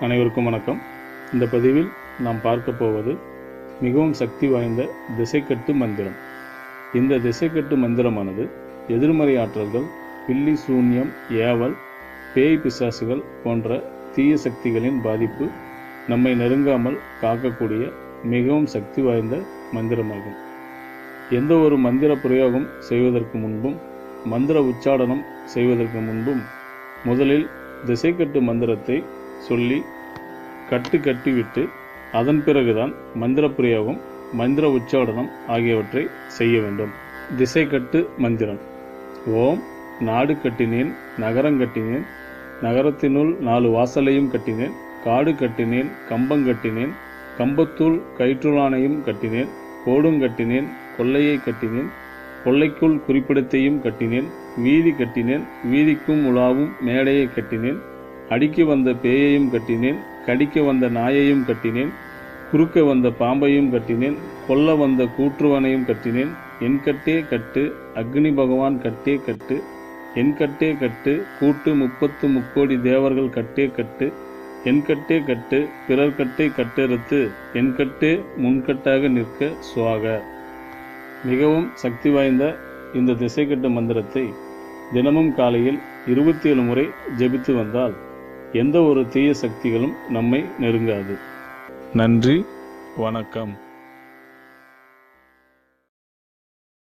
அனைவருக்கும் வணக்கம். இந்த பதிவில் நாம் பார்க்க போவது மிகவும் சக்தி வாய்ந்த திசைக்கட்டு மந்திரம். இந்த திசைக்கட்டு மந்திரமானது எதிர்மறை ஆற்றல்கள் பில்லி சூன்யம் ஏவல் பேய் பிசாசுகள் போன்ற தீய சக்திகளின் பாதிப்பு நம்மை நெருங்காமல் காக்கக்கூடிய மிகவும் சக்தி வாய்ந்த மந்திரமாகும். எந்த ஒரு மந்திர பிரயோகம் செய்வதற்கு முன்பும் மந்திர உச்சாடனம் செய்வதற்கு முன்பும் முதலில் திசைக்கட்டு மந்திரத்தை சொல்லி கட்டு கட்டிவிட்டு அதன் பிறகுதான் மந்திர பிரயோகம் மந்திர உச்சாடனம் ஆகியவற்றை செய்ய வேண்டும். திசைக்கட்டு மந்திரம். ஓம் நாடு கட்டினேன் நகரம் கட்டினேன் நகரத்தினுள் நாலு வாசலையும் கட்டினேன் காடு கட்டினேன் கம்பம் கட்டினேன் கம்பத்தூள் கயிற்றுளானையும் கட்டினேன் கோடும் கட்டினேன் கொள்ளையை கட்டினேன் கொள்ளைக்குள் குறிப்பிடத்தையும் கட்டினேன் வீதி கட்டினேன் வீதிக்கும் உலாவும் மேடையை கட்டினேன் அடிக்க வந்த பேயையும் கட்டினேன் கடிக்க வந்த நாயையும் கட்டினேன் குறுக்க வந்த பாம்பையும் கட்டினேன் கொல்ல வந்த கூற்றுவனையும் கட்டினேன். என் கட்டே கட்டு அக்னி பகவான் கட்டே கட்டு என் கட்டே கட்டு கூட்டு முப்பத்து முக்கோடி தேவர்கள் கட்டே கட்டு என் கட்டே கட்டு பிறர் கட்டை கட்டெறுத்து என் கட்டே முன்கட்டாக நிற்க சுவாக. மிகவும் சக்தி வாய்ந்த இந்த திசைக்கட்டு மந்திரத்தை தினமும் காலையில் இருபத்தி ஏழு முறை ஜெபித்து வந்தால் எந்த ஒரு தீய சக்திகளும் நம்மை நெருங்காது. நன்றி வணக்கம்.